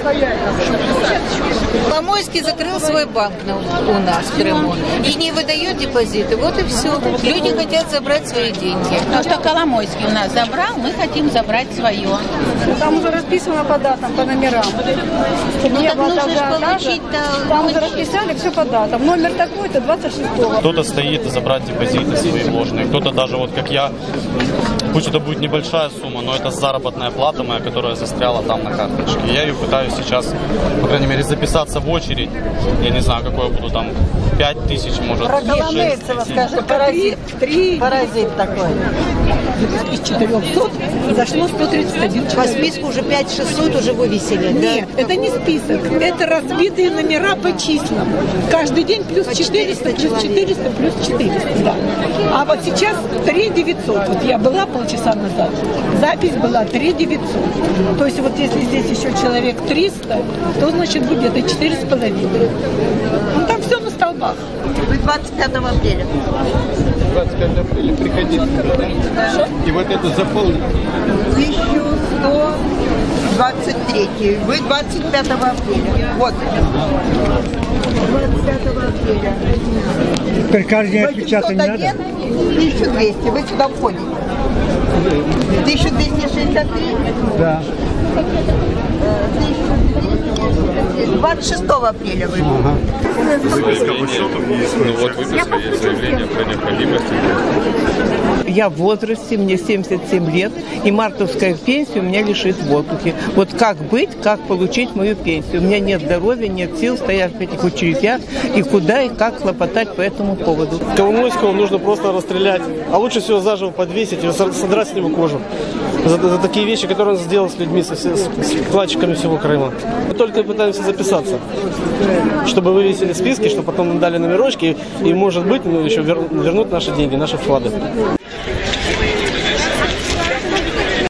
стоять. Помойский закрыл свой банк на- у нас в Крыму и не выдает депозиты. Вот и все. Люди хотят забрать свои деньги. То, что Коломойский у нас забрал, мы хотим забрать свое. Там уже расписано по датам, по номерам. Ну так нужно тогда ж дата. получить-то Там уже получить. расписали все по датам. Номер такой-то 26-го. Кто-то стоит забрать депозиты свои ложные, кто-то даже вот как я, пусть это будет небольшая сумма, но это заработная плата моя, которая застряла там на карточке. Я ее пытаюсь сейчас, по крайней мере, записаться в очередь. Я не знаю, какое буду там, 5 тысяч, может, Про 6 Коломейцева тысяч. скажи, паразит. Паразит такой. из 400 зашло 131 По человек. списку уже 5-600 уже вывесили. Нет, это не список, это разбитые номера по числам. Каждый день плюс По 400, 400 плюс 400, плюс 400, да. А вот сейчас 3 900. Вот я была полчаса назад, запись была 3 900. То есть вот если здесь еще человек 300, то значит будет где-то 4,5. Ну там все на столбах. Вы 25 апреля. 25 апреля приходите да? И вот это заполнить. 1123. Вы 25 апреля. Вот. 25 апреля. Теперь каждый день отпечатать не надо? 1200. Вы сюда входите. 1263. Да. 26 апреля вы. Заявление, ну вот выписка есть заявление про необходимость. Я в возрасте, мне 77 лет, и мартовская пенсия у меня лежит в воздухе. Вот как быть, как получить мою пенсию? У меня нет здоровья, нет сил стоять в этих очередях, и куда и как хлопотать по этому поводу. Коломойского нужно просто расстрелять, а лучше всего заживо подвесить и со- содрать с него кожу. За, за такие вещи, которые он сделал с людьми, со, все- с, с вкладчиками всего Крыма. Мы только пытаемся записаться, разобраться, чтобы вывесили списки, чтобы потом нам дали номерочки и, может быть, ну, еще вернут наши деньги, наши вклады.